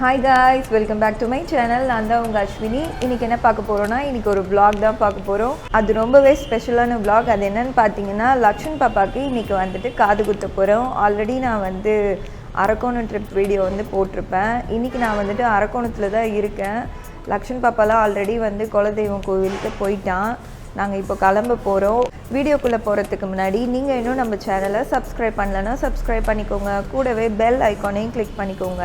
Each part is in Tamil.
Hi guys welcome back to my channel நான் தான் உங்கள் அஸ்வினி. இன்றைக்கி என்ன பார்க்க போகிறோன்னா இன்றைக்கி ஒரு ப்ளாக் தான் பார்க்க போகிறோம் அது ரொம்பவே ஸ்பெஷலான ப்ளாக் அது என்னென்னு பார்த்தீங்கன்னா லக்ஷன் பாப்பாவுக்கு இன்றைக்கி வந்துட்டு காது குத்த போகிறோம் ஆல்ரெடி நான் வந்து அரக்கோணம் ட்ரிப் வீடியோ வந்து போட்டிருப்பேன். இன்றைக்கி நான் வந்துட்டு அரக்கோணத்தில் தான் இருக்கேன். லக்ஷன் பாப்பாலாம் ஆல்ரெடி வந்து குலதெய்வம் கோவிலுக்கு போயிட்டான். நாங்கள் இப்போ கிளம்ப போகிறோம் வீடியோக்குள்ளே போகிறதுக்கு முன்னாடி நீங்கள் இன்னும் நம்ம சேனலை சப்ஸ்கிரைப் பண்ணலன்னா சப்ஸ்கிரைப் பண்ணிக்கோங்க. கூடவே பெல் ஐக்கானையும் கிளிக் பண்ணிக்கோங்க.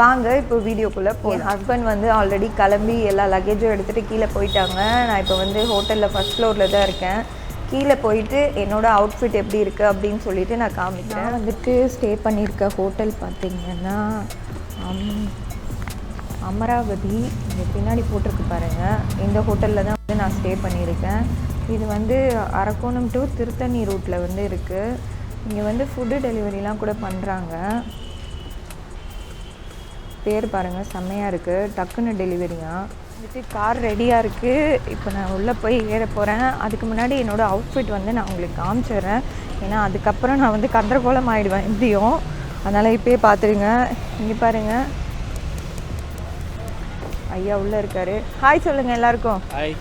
வாங்க இப்போ வீடியோக்குள்ளே போ ஹஸ்பண்ட் வந்து ஆல்ரெடி கிளம்பி எல்லா லக்கேஜும் எடுத்துகிட்டு கீழே போயிட்டாங்க. நான் இப்போ வந்து ஹோட்டலில் ஃபஸ்ட் ஃப்ளோரில் தான் இருக்கேன். கீழே போயிட்டு என்னோட அவுட்ஃபிட் எப்படி இருக்குது அப்படின்னு சொல்லிட்டு நான் காமிக்கிறேன். வந்துட்டு ஸ்டே பண்ணியிருக்க ஹோட்டல் பார்த்தீங்கன்னா அமராவதி இங்கே பின்னாடி போட்டிருக்கு பாருங்கள் இந்த ஹோட்டலில் தான் வந்து நான் ஸ்டே பண்ணியிருக்கேன். இது வந்து அரக்கோணம் டு திருத்தணி ரூட்டில் வந்து இருக்குது இங்கே வந்து ஃபுட்டு டெலிவரிலாம் கூட பண்ணுறாங்க பேர் பாருங்கள் செம்மையாக இருக்குது டக்குன்னு டெலிவரியாக வந்துட்டு கார் ரெடியாக இருக்குது இப்போ நான் உள்ளே போய் ஏற போகிறேன் அதுக்கு முன்னாடி என்னோடய அவுட்ஃபிட் வந்து நான் உங்களுக்கு காமிச்சிடுறேன். ஏன்னா அதுக்கப்புறம் நான் வந்து கந்தரகோலம் ஆகிடுவேன் எப்படியும். அதனால் இப்போயே பார்த்துருங்க இங்கே பாருங்கள் ஐயா உள்ளே இருக்காரு. ஹாய் சொல்லுங்கள் எல்லாருக்கும். ஹாய்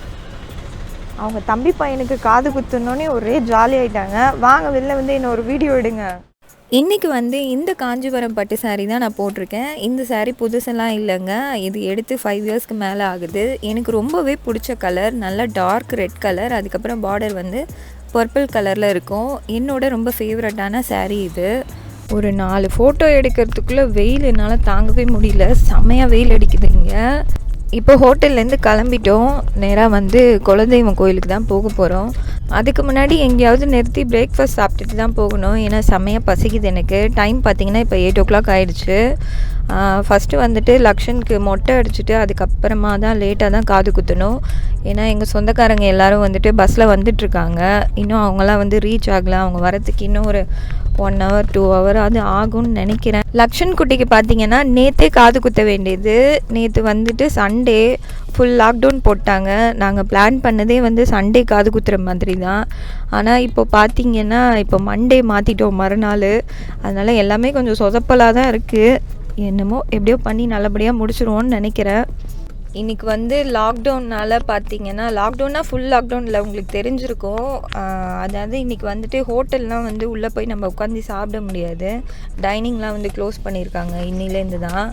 அவங்க தம்பி பையனுக்கு காது குத்துனோடனே ஒரே ஜாலி ஆயிட்டாங்க. வாங்க வெளில வந்து என்ன ஒரு வீடியோ எடுங்க. இன்றைக்கி வந்து இந்த காஞ்சிபுரம் பட்டு saree தான் நான் போட்டிருக்கேன். இந்த saree புதுசெல்லாம் இல்லைங்க. இது எடுத்து ஃபைவ் இயர்ஸ்க்கு மேலே ஆகுது. எனக்கு ரொம்பவே பிடிச்ச கலர் நல்ல டார்க் ரெட் கலர் அதுக்கப்புறம் பார்டர் வந்து பர்பிள் கலரில் இருக்கும். என்னோட ரொம்ப ஃபேவரட்டான saree இது. ஒரு நாலு ஃபோட்டோ எடுக்கிறதுக்குள்ளே வெயில் என்னால் தாங்கவே முடியல. செம்மையாக வெயில் அடிக்குதுங்க. இப்போ ஹோட்டல்லேருந்து கிளம்பிட்டோம். நேராக வந்து குலதெய்வம் கோயிலுக்கு தான் போக போகிறோம் அதுக்கு முன்னாடி எங்கேயாவது நிறுத்தி பிரேக்ஃபாஸ்ட் சாப்பிட்டுட்டு தான் போகணும். ஏன்னா செம்மையாக பசிக்குது எனக்கு. டைம் பார்த்தீங்கன்னா இப்போ எயிட் ஓ கிளாக் ஆகிடுச்சு ஃபஸ்ட்டு வந்துட்டு லக்ஷனுக்கு மொட்டை அடிச்சுட்டு அதுக்கப்புறமா தான் லேட்டாக தான் காது குத்தணும். ஏன்னா எங்கள் சொந்தக்காரங்க எல்லாரும் வந்துட்டு பஸ்ஸில் வந்துட்டுருக்காங்க. இன்னும் அவங்களாம் வந்து ரீச் ஆகலை. அவங்க வரத்துக்கு இன்னும் ஒரு ஒன் ஹவர் டூ ஹவர் அது ஆகும்னு நினைக்கிறேன். லக்ஷன் குட்டிக்கு பார்த்தீங்கன்னா நேற்றே காது குத்த வேண்டியது. நேற்று வந்துட்டு சண்டே ஃபுல் லாக்டவுன் போட்டாங்க. நாங்கள் பிளான் பண்ணதே வந்து சண்டே காது குத்துற மாதிரி தான் ஆனால் இப்போ பார்த்தீங்கன்னா இப்போ மண்டே மாற்றிட்டோம் மறுநாள். அதனால் எல்லாமே கொஞ்சம் சொதப்பலாக தான் இருக்குது என்னமோ எப்படியோ பண்ணி நல்லபடியாக முடிச்சிருவோன்னு நினைக்கிறேன் இன்றைக்கி வந்து லாக்டவுன்னால் பார்த்தீங்கன்னா லாக்டவுன்னா ஃபுல் லாக்டவுனில் உங்களுக்கு தெரிஞ்சிருக்கும். அதாவது இன்றைக்கி வந்துட்டு ஹோட்டல்லாம் வந்து உள்ளே போய் நம்ம உட்காந்து சாப்பிட முடியாது. டைனிங்லாம் வந்து க்ளோஸ் பண்ணியிருக்காங்க இன்னிலேருந்து தான்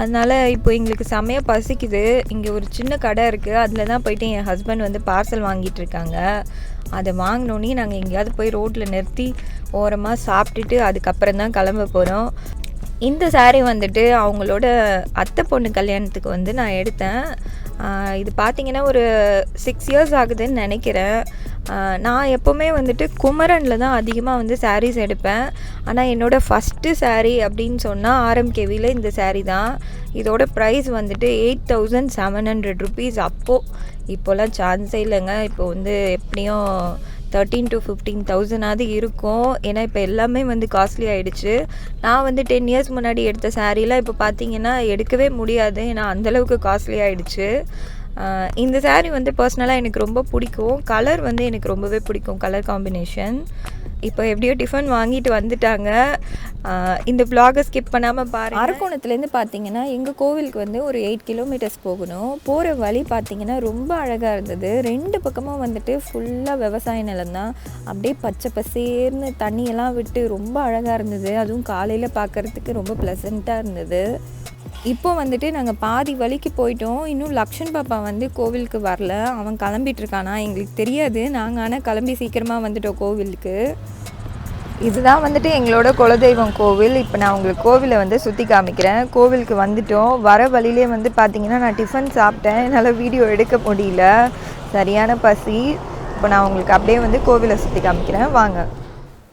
அதனால் இப்போ எங்களுக்கு செமையாக பசிக்குது. இங்கே ஒரு சின்ன கடை இருக்குது அதில் தான் போயிட்டு என் ஹஸ்பண்ட் வந்து பார்சல் வாங்கிட்டு இருக்காங்க. அதை வாங்கினோன்னே நாங்கள் எங்கேயாவது போய் ரோட்டில் நிறுத்தி ஓரமாக சாப்பிட்டுட்டு அதுக்கப்புறம் தான் கிளம்ப போகிறோம் இந்த சாரீ வந்துட்டு அவங்களோட அத்தை பொண்ணு கல்யாணத்துக்கு வந்து நான் எடுத்தேன். இது பார்த்தீங்கன்னா ஒரு சிக்ஸ் இயர்ஸ் ஆகுதுன்னு நினைக்கிறேன். நான் எப்போவுமே வந்துட்டு குமரனில் தான் அதிகமாக வந்து சாரீஸ் எடுப்பேன். ஆனால் என்னோடய ஃபஸ்ட்டு சாரீ அப்படின்னு சொன்னால் ஆர்எம்கேவியில் இந்த சாரீ தான். இதோட ப்ரைஸ் வந்துட்டு eight thousand seven hundred rupees அப்போது இப்போல்லாம் சான்ஸே இல்லைங்க. இப்போ வந்து எப்படியும் தேர்ட்டீன் டு ஃபிஃப்டீன் தௌசண்டாவது இருக்கும். ஏன்னா இப்போ எல்லாமே வந்து காஸ்ட்லி ஆகிடுச்சு நான் வந்து டென் இயர்ஸ் முன்னாடி எடுத்த சாரீலாம் இப்போ பார்த்தீங்கன்னா எடுக்கவே முடியாது. ஏன்னா அந்தளவுக்கு காஸ்ட்லி ஆகிடுச்சு இந்த சாரீ வந்து பர்சனலாக எனக்கு ரொம்ப பிடிக்கும். கலர் வந்து எனக்கு ரொம்பவே பிடிக்கும் கலர் காம்பினேஷன் இப்போ எப்படியோ டிஃபன் வாங்கிட்டு வந்துட்டாங்க. இந்த பிளாகை ஸ்கிப் பண்ணாமல் பாருங்க. அரக்கோணத்துலேருந்து பார்த்தீங்கன்னா எங்கள் கோவிலுக்கு வந்து ஒரு எயிட் கிலோமீட்டர்ஸ் போகணும். போகிற வழி பார்த்தீங்கன்னா ரொம்ப அழகாக இருந்தது. ரெண்டு பக்கமும் வந்துட்டு ஃபுல்லாக விவசாய நிலம் தான். அப்படியே பச்சை பசேர்னு தண்ணியெல்லாம் விட்டு ரொம்ப அழகாக இருந்தது. அதுவும் காலையில் பார்க்குறதுக்கு ரொம்ப ப்ளசண்ட்டாக இருந்தது. இப்போ வந்துட்டு நாங்கள் பாதி வழிக்கு போயிட்டோம். இன்னும் லக்ஷன் பாப்பா வந்து கோவிலுக்கு வரல. அவன் கிளம்பிட்டுருக்கானா? எங்களுக்கு தெரியாது. நாங்கள் ஆனால் கிளம்பி சீக்கிரமாக வந்துட்டோம் கோவிலுக்கு. இதுதான் வந்துட்டு எங்களோட குலதெய்வம் கோவில். இப்போ நான் உங்களுக்கு கோவிலை வந்து சுற்றி காமிக்கிறேன். கோவிலுக்கு வந்துட்டோம். வர வழியிலே வந்து பார்த்தீங்கன்னா நான் டிஃபன் சாப்பிட்டேன். என்னால் வீடியோ எடுக்க முடியல. சரியான பசி. இப்போ நான் உங்களுக்கு அப்படியே வந்து கோவிலை சுற்றி காமிக்கிறேன். வாங்க.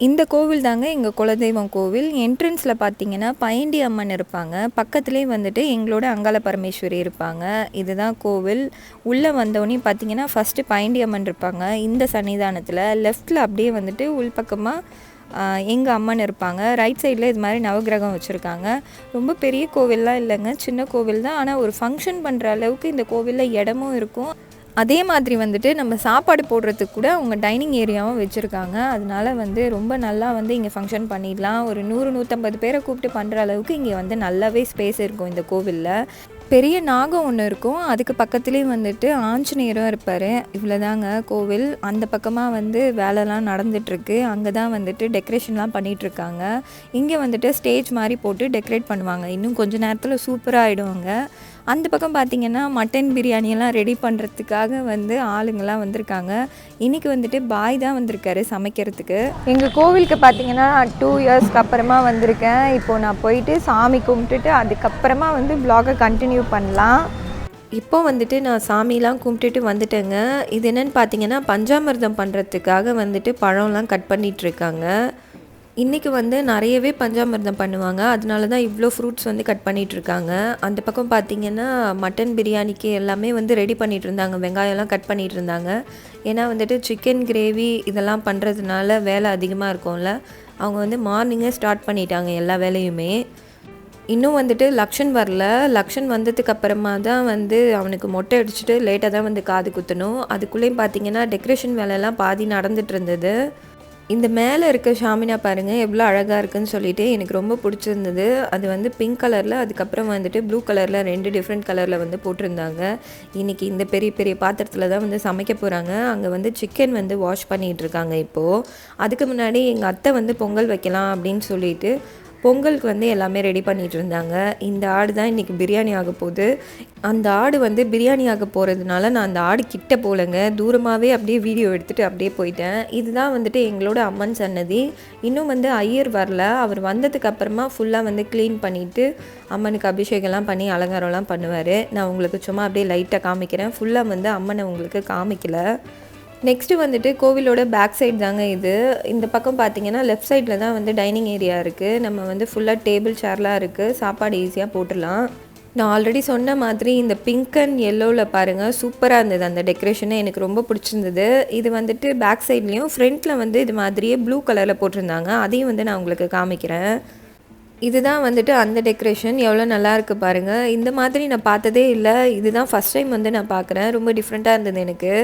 இந்த கோவில் தாங்க எங்கள் குலதெய்வம் கோவில். என்ட்ரன்ஸில் பார்த்தீங்கன்னா பயண்டி அம்மன் இருப்பாங்க. பக்கத்துலேயே வந்துட்டு எங்களோட அங்காள பரமேஸ்வரி இருப்பாங்க. இதுதான் கோவில். உள்ளே வந்தோடனே பார்த்தீங்கன்னா ஃபஸ்ட்டு பயண்டி அம்மன் இருப்பாங்க. இந்த சன்னிதானத்தில் லெஃப்டில் அப்படியே வந்துட்டு உள்பக்கமாக எங்கள் அம்மன் இருப்பாங்க. ரைட் சைடில் இது மாதிரி நவகிரகம் வச்சுருக்காங்க. ரொம்ப பெரிய கோவில்லாம் இல்லைங்க. சின்ன கோவில் தான் ஆனால் ஒரு ஃபங்க்ஷன் பண்ணுற அளவுக்கு இந்த கோவிலில் இடமும் இருக்கும். அதே மாதிரி வந்துட்டு நம்ம சாப்பாடு போடுறதுக்கு கூட அவங்க டைனிங் ஏரியாவும் வச்சுருக்காங்க. அதனால வந்து ரொம்ப நல்லா வந்து இங்கே ஃபங்க்ஷன் பண்ணிடலாம். ஒரு நூறு நூற்றம்பது பேரை கூப்பிட்டு பண்ணுற அளவுக்கு இங்கே வந்து நல்லாவே ஸ்பேஸ் இருக்கும் இந்த கோவிலில். பெரிய நாகம் ஒன்று இருக்கும். அதுக்கு பக்கத்துலேயும் வந்துட்டு ஆஞ்சநேயரும் இருப்பார். இவ்வளோதாங்க கோவில். அந்த பக்கமாக வந்து வேலைலாம் நடந்துகிட்ருக்கு அங்கே தான் வந்துட்டு டெக்கரேஷன்லாம் பண்ணிகிட்ருக்காங்க இங்கே வந்துட்டு ஸ்டேஜ் மாதிரி போட்டு டெக்கரேட் பண்ணுவாங்க. இன்னும் கொஞ்சம் நேரத்தில் சூப்பராக ஆகிடுவாங்க அந்த பக்கம் பார்த்திங்கன்னா மட்டன் பிரியாணியெல்லாம் ரெடி பண்ணுறதுக்காக வந்து ஆளுங்கள்லாம் வந்திருக்காங்க. இன்றைக்கி வந்துட்டு பாய் தான் வந்திருக்காரு சமைக்கிறதுக்கு. எங்கள் கோவிலுக்கு பார்த்தீங்கன்னா டூ இயர்ஸ்க்கு அப்புறமா வந்திருக்கேன். இப்போது நான் போயிட்டு சாமி கும்பிட்டுட்டு அதுக்கப்புறமா வந்து ப்ளாகை கண்டினியூ பண்ணலாம். இப்போ வந்துட்டு நான் சாமிலாம் கும்பிட்டுட்டு வந்துட்டேங்க. இது என்னென்னு பார்த்தீங்கன்னா பஞ்சாமிர்தம் பண்ணுறதுக்காக வந்துட்டு பழம்லாம் கட் பண்ணிட்டு இருக்காங்க. இன்றைக்கி வந்து நிறையவே பஞ்சாமிர்தம் பண்ணுவாங்க. அதனால தான் இவ்வளோ ஃப்ரூட்ஸ் வந்து கட் பண்ணிகிட்ருக்காங்க இருக்காங்க அந்த பக்கம் பார்த்தீங்கன்னா மட்டன் பிரியாணிக்கு எல்லாமே வந்து ரெடி பண்ணிகிட்டு இருந்தாங்க வெங்காயம்லாம் கட் பண்ணிகிட்டு இருந்தாங்க ஏன்னா வந்துட்டு சிக்கன் கிரேவி இதெல்லாம் பண்ணுறதுனால வேலை அதிகமாக இருக்கும்ல. அவங்க வந்து மார்னிங்கே ஸ்டார்ட் பண்ணிட்டாங்க எல்லா வேலையுமே. இன்னும் வந்துட்டு லக்ஷன் வரல. லக்ஷன் வந்ததுக்கு அப்புறமா தான் வந்து அவனுக்கு மொட்டை அடிச்சுட்டு லேட்டாக தான் வந்து காது குத்தணும். அதுக்குள்ளேயும் பார்த்தீங்கன்னா டெக்கரேஷன் வேலையெல்லாம் பாதி நடந்துட்டு இருந்தது. இந்த மேலே இருக்க ஷாமினா பாருங்கள் எவ்வளோ அழகாக இருக்குன்னு சொல்லிட்டு எனக்கு ரொம்ப பிடிச்சிருந்தது. அது வந்து பிங்க் கலரில் அதுக்கப்புறம் வந்துட்டு ப்ளூ கலரில் ரெண்டு டிஃப்ரெண்ட் கலரில் வந்து போட்டிருந்தாங்க. இன்றைக்கி இந்த பெரிய பெரிய பாத்திரத்தில் தான் வந்து சமைக்க போகிறாங்க அங்கே வந்து சிக்கன் வந்து வாஷ் பண்ணிகிட்ருக்காங்க இப்போது அதுக்கு முன்னாடி எங்கள் அத்தை வந்து பொங்கல் வைக்கலாம் அப்படின்னு சொல்லிட்டு பொங்கலுக்கு வந்து எல்லாமே ரெடி பண்ணிட்டு இருந்தாங்க. இந்த ஆடு தான் இன்றைக்கி பிரியாணி ஆக போகுது. அந்த ஆடு வந்து பிரியாணி ஆக போகிறதுனால நான் அந்த ஆடு கிட்ட போலங்க. தூரமாகவே அப்படியே வீடியோ எடுத்துகிட்டு அப்படியே போயிட்டேன். இதுதான் வந்துட்டு எங்களோட அம்மன் சன்னதி. இன்னும் வந்து ஐயர் வரல. அவர் வந்ததுக்கு அப்புறமா ஃபுல்லாக வந்து க்ளீன் பண்ணிவிட்டு அம்மனுக்கு அபிஷேகம்லாம் பண்ணி அலங்காரம்லாம் பண்ணுவார். நான் உங்களுக்கு சும்மா அப்படியே லைட்டாக காமிக்கிறேன். ஃபுல்லாக வந்து அம்மனை உங்களுக்கு காமிக்கல. நெக்ஸ்ட்டு வந்துட்டு கோவிலோட பேக் சைடு தாங்க இது. இந்த பக்கம் பார்த்தீங்கன்னா லெஃப்ட் சைடில் தான் வந்து டைனிங் ஏரியா இருக்குது நம்ம வந்து ஃபுல்லாக டேபிள் சேர்லாம் இருக்குது சாப்பாடு ஈஸியாக போட்டுடலாம். நான் ஆல்ரெடி சொன்ன மாதிரி இந்த பிங்க் அண்ட் எல்லோவில் பாருங்கள் சூப்பராக இருந்தது அந்த டெக்கரேஷனே எனக்கு ரொம்ப பிடிச்சிருந்தது. இது வந்துட்டு பேக் சைட்லேயும் ஃப்ரண்ட்டில் வந்து இது மாதிரியே ப்ளூ கலரில் போட்டிருந்தாங்க. அதையும் வந்து நான் உங்களுக்கு காமிக்கிறேன். இதுதான் வந்துட்டு அந்த டெக்கரேஷன் எவ்வளோ நல்லா இருக்குது பாருங்கள் இந்த மாதிரி நான் பார்த்ததே இல்லை. இதுதான் ஃபஸ்ட் டைம் வந்து நான் பார்க்குறேன். ரொம்ப டிஃப்ரெண்ட்டாக இருந்தது எனக்கு.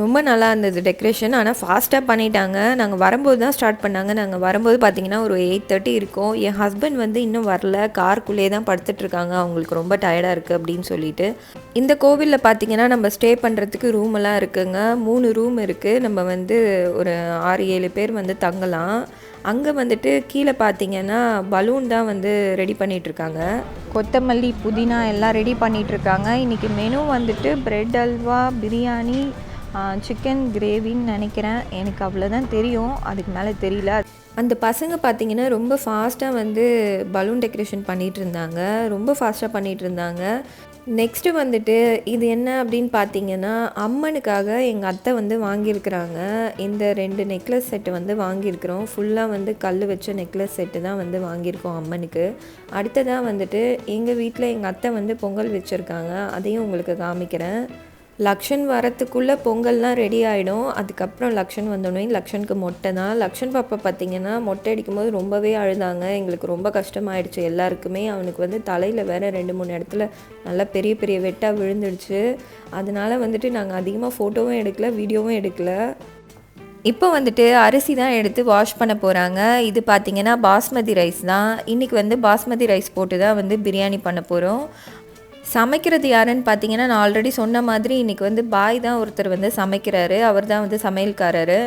ரொம்ப நல்லா இருந்தது டெக்கரேஷன் ஆனால் ஃபாஸ்ட்டாக பண்ணிட்டாங்க. நாங்கள் வரும்போது தான் ஸ்டார்ட் பண்ணாங்க. நாங்கள் வரும்போது பார்த்தீங்கன்னா ஒரு எயிட் தேர்ட்டி இருக்கும். என் ஹஸ்பண்ட் வந்து இன்னும் வரல. கார்க்குள்ளேயே தான் படுத்துட்ருக்காங்க அவங்களுக்கு ரொம்ப டயர்டாக இருக்குது அப்படின்னு சொல்லிட்டு. இந்த கோவிலில் பார்த்தீங்கன்னா நம்ம ஸ்டே பண்ணுறதுக்கு ரூம் எல்லாம் இருக்குங்க. மூணு ரூம் இருக்குது நம்ம வந்து ஒரு ஆறு ஏழு பேர் வந்து தங்கலாம். அங்கே வந்துட்டு கீழே பார்த்தீங்கன்னா பலூன் தான் வந்து ரெடி பண்ணிகிட்ருக்காங்க கொத்தமல்லி புதினா எல்லாம் ரெடி பண்ணிகிட்ருக்காங்க இன்றைக்கி மெனு வந்துட்டு ப்ரெட் அல்வா பிரியாணி சிக்கன் கிரேவின்னு நினைக்கிறேன். எனக்கு அவ்வளோதான் தெரியும். அதுக்கு மேலே தெரியல. அந்த பசங்க பார்த்தீங்கன்னா ரொம்ப ஃபாஸ்ட்டாக வந்து பலூன் டெக்கரேஷன் பண்ணிகிட்டு இருந்தாங்க. ரொம்ப ஃபாஸ்ட்டாக பண்ணிகிட்டு இருந்தாங்க. நெக்ஸ்ட்டு வந்துட்டு இது என்ன அப்படின்னு பார்த்தீங்கன்னா அம்மனுக்காக எங்கள் அத்தை வந்து வாங்கியிருக்கிறாங்க. இந்த ரெண்டு நெக்லஸ் செட்டு வந்து வாங்கியிருக்கிறோம். ஃபுல்லாக வந்து கல் வச்ச நெக்லஸ் செட்டு தான் வந்து வாங்கியிருக்கோம் அம்மனுக்கு. அடுத்ததாக வந்துட்டு எங்கள் வீட்டில் எங்கள் அத்தை வந்து பொங்கல் வச்சுருக்காங்க. அதையும் உங்களுக்கு காமிக்கிறேன். லக்ஷன் வரத்துக்குள்ளே பொங்கல்லாம் ரெடி ஆகிடும் அதுக்கப்புறம் லக்ஷன் வந்தோடனே லக்ஷனுக்கு மொட்டை தான். லக்ஷன் பாப்பா பார்த்தீங்கன்னா மொட்டை அடிக்கும்போது ரொம்பவே அழுதாங்க. எங்களுக்கு ரொம்ப கஷ்டமாயிடுச்சு. எல்லாருக்குமே அவனுக்கு வந்து தலையில் வேறு ரெண்டு மூணு இடத்துல நல்லா பெரிய பெரிய வெட்டாக விழுந்துடுச்சு. அதனால வந்துட்டு நாங்கள் அதிகமாக ஃபோட்டோவும் எடுக்கல வீடியோவும் எடுக்கல. இப்போ வந்துட்டு அரிசி தான் எடுத்து வாஷ் பண்ண போகிறாங்க இது பார்த்திங்கன்னா பாஸ்மதி ரைஸ் தான். இன்றைக்கி வந்து பாஸ்மதி ரைஸ் போட்டு தான் வந்து பிரியாணி பண்ண போகிறோம் சமைக்கிறது யாருன்னு பார்த்தீங்கன்னா நான் ஆல்ரெடி சொன்ன மாதிரி இன்றைக்கி வந்து பாய் தான் ஒருத்தர் வந்து சமைக்கிறாரு. அவர் தான் வந்து சமையல்காரரு.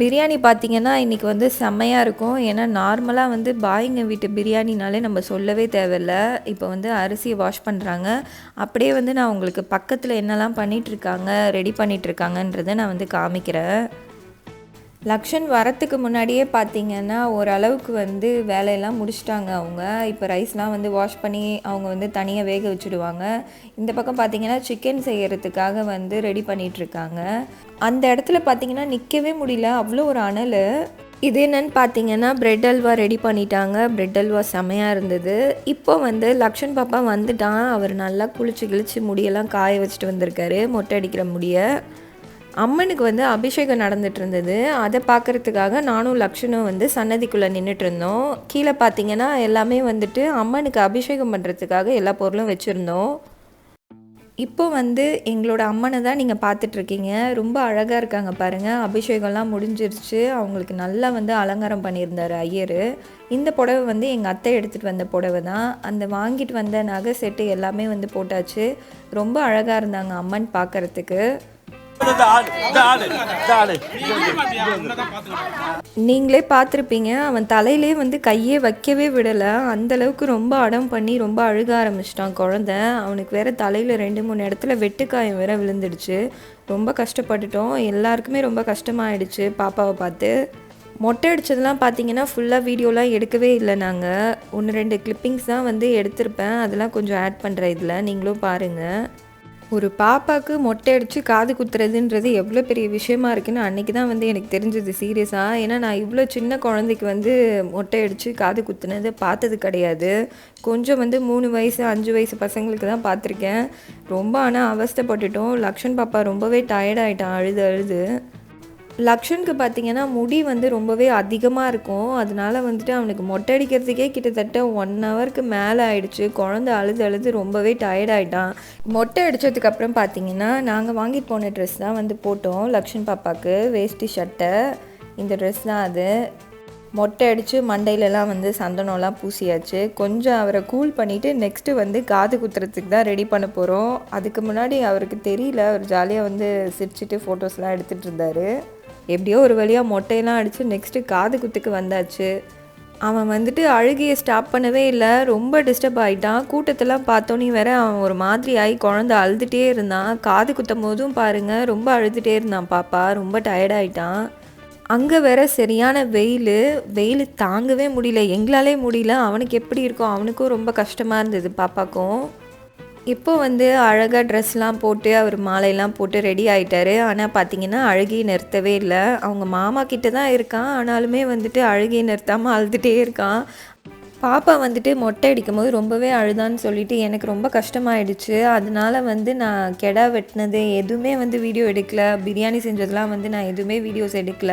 பிரியாணி பார்த்தீங்கன்னா இன்றைக்கி வந்து செம்மையாக இருக்கும். ஏன்னா நார்மலாக வந்து பாய்ங்க வீட்டு பிரியாணினாலே நம்ம சொல்லவே தேவையில்ல. இப்போ வந்து அரிசியை வாஷ் பண்ணுறாங்க அப்படியே வந்து நான் உங்களுக்கு பக்கத்தில் என்னெல்லாம் பண்ணிகிட்ருக்காங்க ரெடி பண்ணிகிட்ருக்காங்கன்றதை நான் வந்து காமிக்கிறேன். லக்ஷன் வரத்துக்கு முன்னாடியே பார்த்தீங்கன்னா ஓரளவுக்கு வந்து வேலையெல்லாம் முடிச்சிட்டாங்க அவங்க. இப்போ ரைஸ்லாம் வந்து வாஷ் பண்ணி அவங்க வந்து தனியாக வேக வச்சுடுவாங்க. இந்த பக்கம் பார்த்தீங்கன்னா சிக்கன் செய்கிறதுக்காக வந்து ரெடி பண்ணிகிட்ருக்காங்க அந்த இடத்துல பார்த்தீங்கன்னா நிற்கவே முடியல. அவ்வளோ ஒரு அனல். இது என்னன்னு பார்த்தீங்கன்னா பிரெட் அல்வா ரெடி பண்ணிட்டாங்க. பிரெட் அல்வா செமையாக இருந்தது. இப்போ வந்து லக்ஷன் பாப்பா வந்துட்டான். அவர் நல்லா குளிச்சு கிழிச்சு முடியெல்லாம் காய வச்சுட்டு வந்திருக்காரு. மொட்டை அடிக்கிற முடியை. அம்மனுக்கு வந்து அபிஷேகம் நடந்துட்டு இருந்தது அதை பார்க்குறதுக்காக நானும் லக்ஷனும் வந்து சன்னதிக்குள்ளே நின்றுட்டு இருந்தோம் கீழே பார்த்தீங்கன்னா எல்லாமே வந்துட்டு அம்மனுக்கு அபிஷேகம் பண்ணுறதுக்காக எல்லா பொருளும் வச்சுருந்தோம். இப்போ வந்து எங்களோட அம்மனை தான் நீங்கள் பார்த்துட்ருக்கீங்க ரொம்ப அழகாக இருக்காங்க பாருங்கள் அபிஷேகம்லாம் முடிஞ்சிருச்சு. அவங்களுக்கு நல்லா வந்து அலங்காரம் பண்ணியிருந்தார் ஐயர். இந்த புடவை வந்து எங்கள் அத்தை எடுத்துகிட்டு வந்த புடவை தான். அந்த வாங்கிட்டு வந்த நகை செட்டு எல்லாமே வந்து போட்டாச்சு. ரொம்ப அழகாக இருந்தாங்க அம்மன் பார்க்குறதுக்கு. நீங்களே பார்த்துருப்பீங்க. அவன் தலையிலே வந்து கையே வைக்கவே விடலை. அந்தளவுக்கு ரொம்ப அடம் பண்ணி ரொம்ப அழுக ஆரம்பிச்சிட்டான் குழந்த. அவனுக்கு வேற தலையில் ரெண்டு மூணு இடத்துல வெட்டுக்காயம் வேற விழுந்துடுச்சு. ரொம்ப கஷ்டப்பட்டுட்டோம். எல்லாருக்குமே ரொம்ப கஷ்டமாயிடுச்சு பாப்பாவை பார்த்து. மொட்டை அடித்ததெல்லாம் பார்த்தீங்கன்னா ஃபுல்லாக வீடியோலாம் எடுக்கவே இல்லை நாங்கள் ஒன்று ரெண்டு கிளிப்பிங்ஸ் தான் வந்து எடுத்திருப்பேன். அதெல்லாம் கொஞ்சம் ஆட் பண்ணுற இதில். நீங்களும் பாருங்கள் ஒரு பாப்பாவுக்கு மொட்டை அடித்து காது குத்துறதுன்றது எவ்வளோ பெரிய விஷயமா இருக்குன்னு அன்றைக்கி தான் வந்து எனக்கு தெரிஞ்சது சீரியஸாக ஏன்னா நான் இவ்வளோ சின்ன குழந்தைக்கு வந்து மொட்டை அடித்து காது குத்துனது பார்த்தது கிடையாது. கொஞ்சம் வந்து மூணு வயசு அஞ்சு வயசு பசங்களுக்கு தான் பார்த்துருக்கேன். ரொம்ப ஆனால் அவஸ்தைப்பட்டுட்டோம். லக்ஷன் பாப்பா ரொம்பவே டயர்ட் ஆகிட்டான் அழுது அழுது. லக்ஷனுக்கு பார்த்தீங்கன்னா முடி வந்து ரொம்பவே அதிகமாக இருக்கும். அதனால வந்துட்டு அவனுக்கு மொட்டை அடிக்கிறதுக்கே கிட்டத்தட்ட ஒன் ஹவருக்கு மேலே ஆயிடுச்சு. குழந்த அழுது அழுது ரொம்பவே டயர்ட் ஆகிட்டான் மொட்டை அடித்ததுக்கப்புறம் பார்த்தீங்கன்னா நாங்கள் வாங்கிட்டு போன ட்ரெஸ் தான் வந்து போட்டோம். லக்ஷன் பாப்பாவுக்கு வேஷ்டி சட்டை. இந்த ட்ரெஸ் தான் அது. மொட்டை அடித்து மண்டையிலலாம் வந்து சந்தனம்லாம் பூசியாச்சு. கொஞ்சம் அவரை கூல் பண்ணிவிட்டு நெக்ஸ்ட்டு வந்து காது குத்துறதுக்கு தான் ரெடி பண்ண போகிறோம் அதுக்கு முன்னாடி அவருக்கு தெரியல. அவர் ஜாலியாக வந்து சிரிச்சிட்டு ஃபோட்டோஸ்லாம் எடுத்துகிட்டு இருந்தார். எப்படியோ ஒரு வழியாக மொட்டையெல்லாம் அடித்து நெக்ஸ்ட்டு காது குத்துக்கு வந்தாச்சு. அவன் வந்துட்டு அழுகையை ஸ்டாப் பண்ணவே இல்லை. ரொம்ப டிஸ்டர்ப் ஆகிட்டான் கூட்டத்தெல்லாம் பார்த்தோன்னே வேற அவன் ஒரு மாதிரி ஆகி குழந்த அழுதுகிட்டே இருந்தான். காது குத்தும் போதும் பாருங்கள் ரொம்ப அழுதுகிட்டே இருந்தான் பாப்பா. ரொம்ப டயர்டாயிட்டான் அங்கே வேற சரியான வெயில். வெயில் தாங்கவே முடியல. எங்களாலே முடியல. அவனுக்கு எப்படி இருக்கும்? அவனுக்கும் ரொம்ப கஷ்டமாக இருந்தது பாப்பாக்கும். இப்போ வந்து அழகாக ட்ரெஸ்லாம் போட்டு அவர் மாலையெல்லாம் போட்டு ரெடி ஆயிட்டாரு. ஆனால் பார்த்தீங்கன்னா அழுகி நிறுத்தவே இல்லை. அவங்க மாமா கிட்ட தான் இருக்கான். ஆனாலுமே வந்துட்டு அழுகி நிறுத்தாமல் அழுதுகிட்டே இருக்கான். பாப்பா வந்துட்டு மொட்டை அடிக்கும் போது ரொம்பவே அழுதான்னு சொல்லிட்டு எனக்கு ரொம்ப கஷ்டமாயிடுச்சு. அதனால வந்து நான் கெடா வெட்டினது எதுவுமே வந்து வீடியோ எடுக்கல. பிரியாணி செஞ்சதெல்லாம் வந்து நான் எதுவுமே வீடியோஸ் எடுக்கல.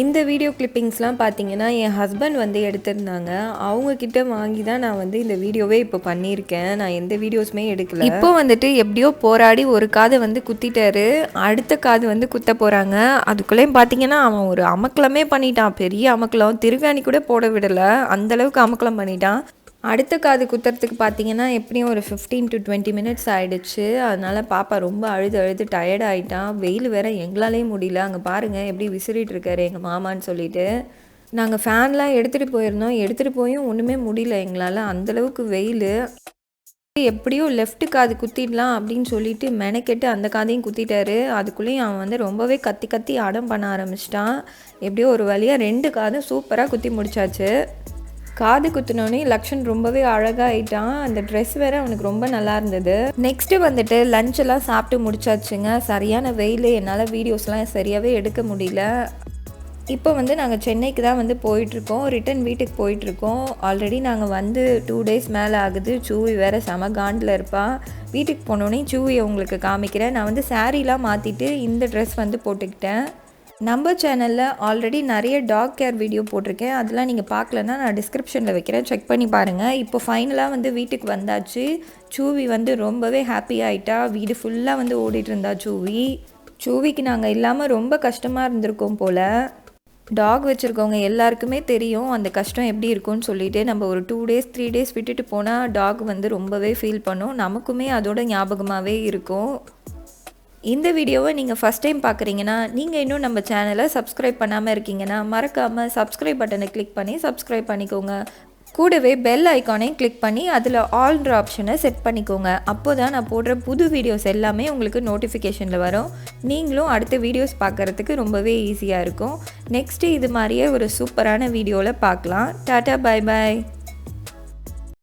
இந்த வீடியோ கிளிப்பிங்ஸ்லாம் பார்த்தீங்கன்னா என் ஹஸ்பண்ட் வந்து எடுத்திருந்தாங்க. அவங்கக்கிட்ட வாங்கி தான் நான் வந்து இந்த வீடியோவே இப்போ பண்ணியிருக்கேன். நான் எந்த வீடியோஸுமே எடுக்கல. இப்போ வந்துட்டு எப்படியோ போராடி ஒரு காதை வந்து குத்திட்டாரு. அடுத்த காது வந்து குத்த போகிறாங்க அதுக்குள்ளேயும் பார்த்தீங்கன்னா அவன் ஒரு அமக்கலமே பண்ணிட்டான். பெரிய அமக்கலம். திருகாணி கூட போட விடலை. அந்தளவுக்கு அமக்கலம் பண்ணிட்டான். அடுத்த காது குத்துறதுக்கு பார்த்தீங்கன்னா எப்படியும் ஒரு ஃபிஃப்டீன் டு டுவெண்ட்டி மினிட்ஸ் ஆகிடுச்சு அதனால் பாப்பா ரொம்ப அழுது அழுது டயர்ட் ஆகிட்டான் வெயில் வேற எங்களாலேயும் முடியல. அங்கே பாருங்கள் எப்படி விசிறிட்டு இருக்காரு எங்கள் மாமான்னு சொல்லிட்டு. நாங்கள் ஃபேன்லாம் எடுத்துகிட்டு போயிருந்தோம். எடுத்துகிட்டு போயும் ஒன்றுமே முடியல எங்களால். அந்தளவுக்கு வெயில். எப்படியோ லெஃப்ட் காது குத்திடலாம் அப்படின்னு சொல்லிட்டு மெனக்கெட்டு அந்த காதையும் குத்திட்டாரு. அதுக்குள்ளேயும் அவன் வந்து ரொம்பவே கத்தி கத்தி அடம் பண்ண ஆரம்பிச்சிட்டான். எப்படியோ ஒரு வழியாக ரெண்டு காதும் சூப்பராக குத்தி முடிச்சாச்சு. காது குத்தினோடனே லக்ஷன் ரொம்பவே அழகாயிட்டான். அந்த ட்ரெஸ் வேற அவனுக்கு ரொம்ப நல்லா இருந்தது. நெக்ஸ்ட்டு வந்துட்டு லஞ்ச் எல்லாம் சாப்பிட்டு முடிச்சாச்சுங்க. சரியான வெயில் என்னால் வீடியோஸ்லாம் சரியாகவே எடுக்க முடியல. இப்போ வந்து நாங்கள் சென்னைக்கு தான் வந்து போயிட்டுருக்கோம். ரிட்டன் வீட்டுக்கு போயிட்டுருக்கோம். ஆல்ரெடி நாங்கள் வந்து டூ டேஸ் மேலே ஆகுது. சூவி வேறு செம காண்டில் இருப்பான் வீட்டுக்கு போனோடனே சூவியை உங்களுக்கு காமிக்கிறேன். நான் வந்து சாரீலாம் மாற்றிட்டு இந்த ட்ரெஸ் வந்து போட்டுக்கிட்டேன். நம்ம சேனலில் ஆல்ரெடி நிறைய டாக் கேர் வீடியோ போட்டிருக்கேன். அதெல்லாம் நீங்கள் பார்க்கலன்னா நான் டிஸ்கிரிப்ஷனில் வைக்கிறேன். செக் பண்ணி பாருங்கள் இப்போ ஃபைனலாக வந்து வீட்டுக்கு வந்தாச்சு. சூவி வந்து ரொம்பவே ஹாப்பி ஆகிட்டா வீடு ஃபுல்லாக வந்து ஓடிட்டு இருந்தா சூவி. சூவிக்கு நாங்கள் இல்லாமல் ரொம்ப கஷ்டமாக இருந்திருக்கோம் போல். டாக் வச்சுருக்கவங்க எல்லாருக்குமே தெரியும் அந்த கஷ்டம் எப்படி இருக்கும்னு சொல்லிட்டு. நம்ம ஒரு டூ டேஸ் த்ரீ டேஸ் விட்டுட்டு போனால் டாக் வந்து ரொம்பவே ஃபீல் பண்ணும். நமக்குமே அதோட ஞாபகமாகவே இருக்கும். இந்த வீடியோவை நீங்கள் ஃபஸ்ட் டைம் பார்க்குறீங்கன்னா நீங்கள் இன்னும் நம்ம சேனலை சப்ஸ்கிரைப் பண்ணாமல் இருக்கீங்கன்னா மறக்காமல் சப்ஸ்கிரைப் பட்டனை கிளிக் பண்ணி சப்ஸ்கிரைப் பண்ணிக்கோங்க. கூடவே பெல் ஐக்கானையும் கிளிக் பண்ணி அதில் ஆல்ன்ற ஆப்ஷனை செட் பண்ணிக்கோங்க. அப்போ தான் நான் போடுற புது வீடியோஸ் எல்லாமே உங்களுக்கு நோட்டிஃபிகேஷனில் வரும். நீங்களும் அடுத்த வீடியோஸ் பார்க்குறதுக்கு ரொம்பவே ஈஸியாக இருக்கும். நெக்ஸ்ட்டு இது மாதிரியே ஒரு சூப்பரான வீடியோவில் பார்க்கலாம் டாட்டா பை பாய்